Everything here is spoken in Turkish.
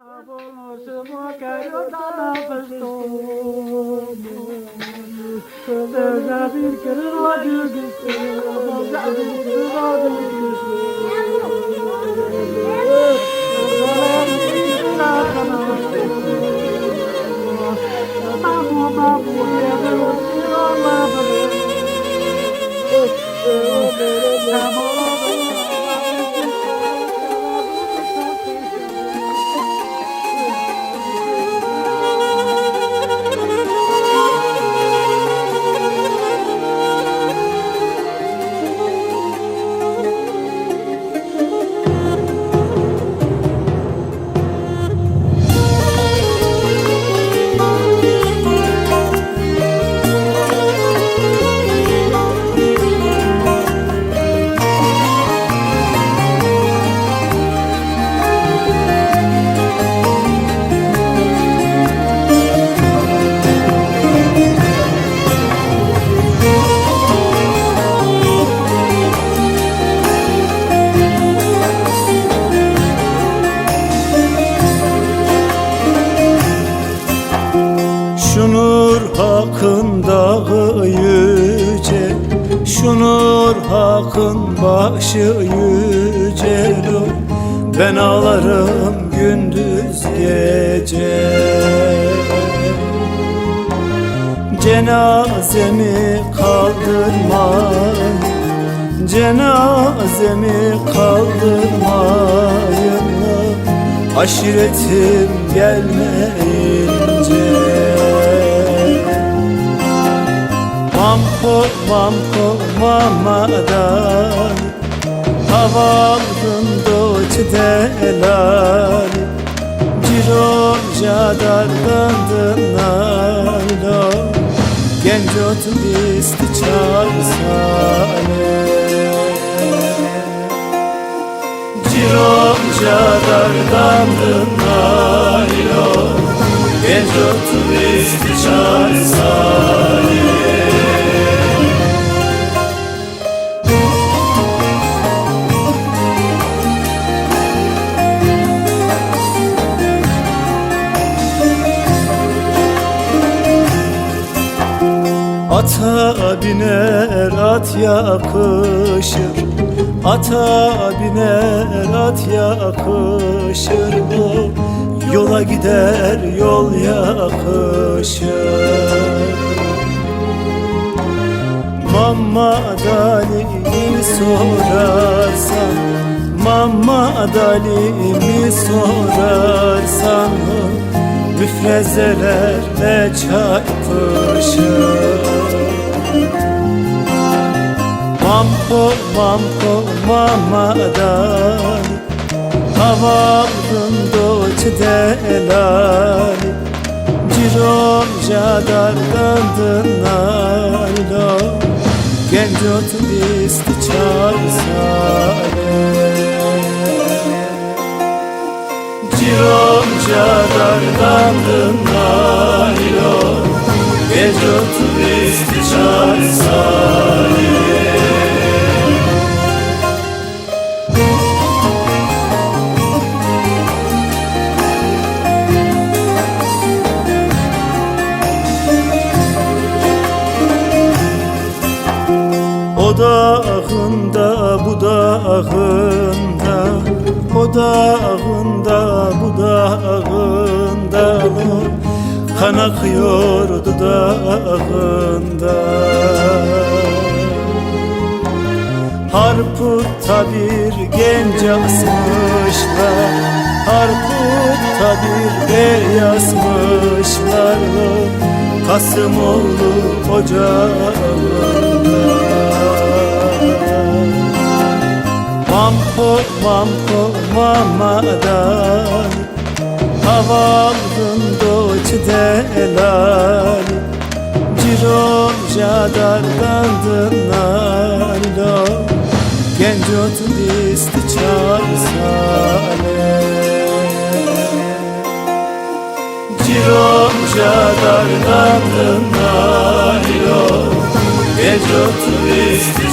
Conosco quero Hak'ın dağı yüce Şunur Hak'ın başı yüce Ben ağlarım gündüz gece. Cenazemi kaldırmayın Cenazemi kaldırmayın. Aşiretim gelmeyince Mamko mamko mamadan Havaldın doç delali Ciro jadarlandın nalo. Genco turisti çağırsane Ciro jadarlandın nalo. Genco turisti çağırsane Ata biner at yakışır. Ata biner at yakışır. O Yola gider yol yakışır. Mamma Dali'mi sorarsan Mamma Dali'mi sorarsan Müfrezelerle çarpışır Mamko mamko mamadan Havaldın doç delali Cirom jadarlandın nalo. Genco turisti çağırsane Cirom jadarlandın nalo Genco turisti çağırsane O dağında bu dağında O dağında bu dağında Kan akıyordu dağında Harput'ta bir genç asmışlar Harput'ta bir bey yazmışlar. Kasımoğlu ocağında Mamko mamko mamadan Havaldın doç delali Ciro jadarlandın nalo Genco turisti çağırsane Ciro jadarlandın nalo Genco turisti çağırsane